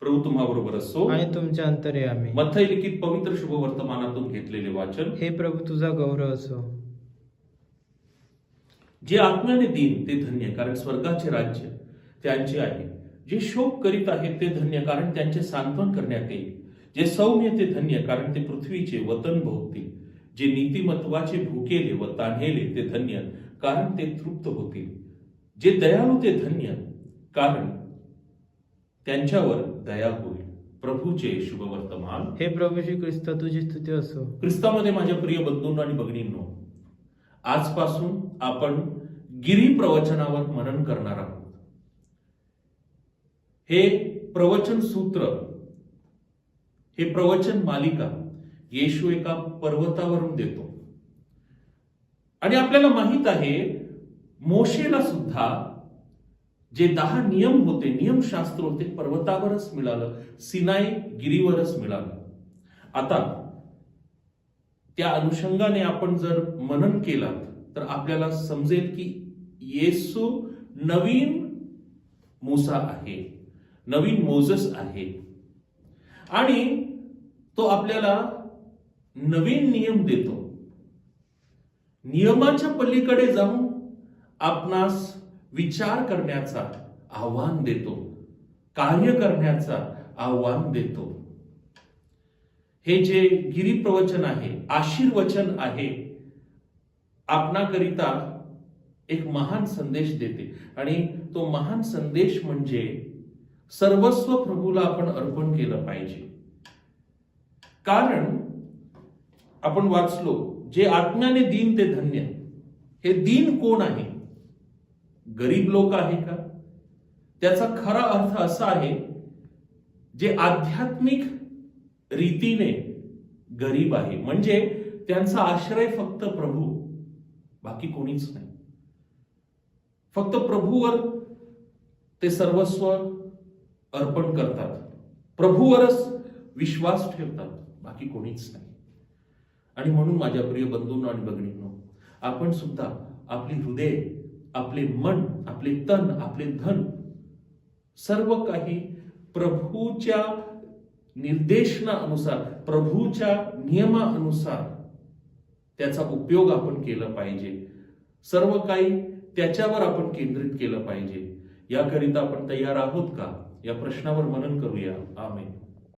प्रभू तुम्हाबरोबर असो. आणि तुमच्या अंतर्यामी मथई लिखित पवित्र शुभ वर्तमानातून घेतलेले वाचन. हे प्रभू तुझा गौरव असो. जे आत्म्याने देईन ते धन्य कारण स्वर्गाचे राज्य त्यांचे आहे. जे शोक करीत आहेत ते धन्य कारण त्यांचे सांत्वन करण्यात येईल. जे सौम्य ते धन्य कारण ते पृथ्वीचे वतन भोगतील. जे नीतिमत्वाचे भुकेले व तान्हेले ते धन्य कारण ते तृप्त होतील. जे दयाळू ते धन्य कारण त्यांच्यावर दया होईल. प्रभूचे शुभ वर्तमान हे प्रभू श्री ख्रिस्त तुझी स्तुती असो. ख्रिस्तामध्ये माझ्या प्रिय बंधूंनो आणि भगिनींनो आजपासून आपण गिरी प्रवचनावर मनन करणार आहोत. हे प्रवचन सूत्र हे प्रवचन मालिका येशू एका पर्वतावरून देतो. आणि आपल्याला माहीत आहे मोशेला सुद्धा जे दहा नियम होते नियमशास्त्र होते पर्वतावरच मिळालं सिनाई गिरीवरच मिळालं. आता त्या अनुषंगाने आपण जर मनन केलात तर आपल्याला समजेल की येसू नवीन मुसा आहे नवीन मोजस आहे. आणि तो आपल्याला नवीन नियम देतो. नियमाच्या पलीकडे जाऊन आपणास विचार करण्याचा आव्हान देतो. कार्य करण्याचा आव्हान देतो. हे जे गिरी प्रवचन आहे आशीर्वचन आहे आपणाकरिता एक महान संदेश देते. आणि तो महान संदेश म्हणजे सर्वस्व प्रभूला आपण अर्पण केलं पाहिजे. कारण आपण वाचलो जे आत्म्याने दीन ते धन्य. हे दीन कोण आहे? गरीब लोक आहे का? त्याचा खरा अर्थ असा आहे जे आध्यात्मिक रीतीने गरीब आहे. म्हणजे त्यांचा आश्रय फक्त प्रभू बाकी कोणीच नाही. फक्त प्रभूवर ते सर्वस्व अर्पण करतात. प्रभूवरच विश्वास ठेवतात बाकी कोणीच नाही. आणि म्हणून माझ्या प्रिय बंधूंनो आणि भगिनींनो आपण सुद्धा आपली हृदय आपले मन आपले तन आपले धन सर्व काही प्रभूच्या निर्देशनानुसार प्रभूच्या नियमानुसार त्याचा उपयोग आपण केला पाहिजे. सर्व काही त्याच्यावर आपण केंद्रित केलं पाहिजे. याकरिता आपण तयार आहोत का? या प्रश्नावर मनन करूया. आमेन.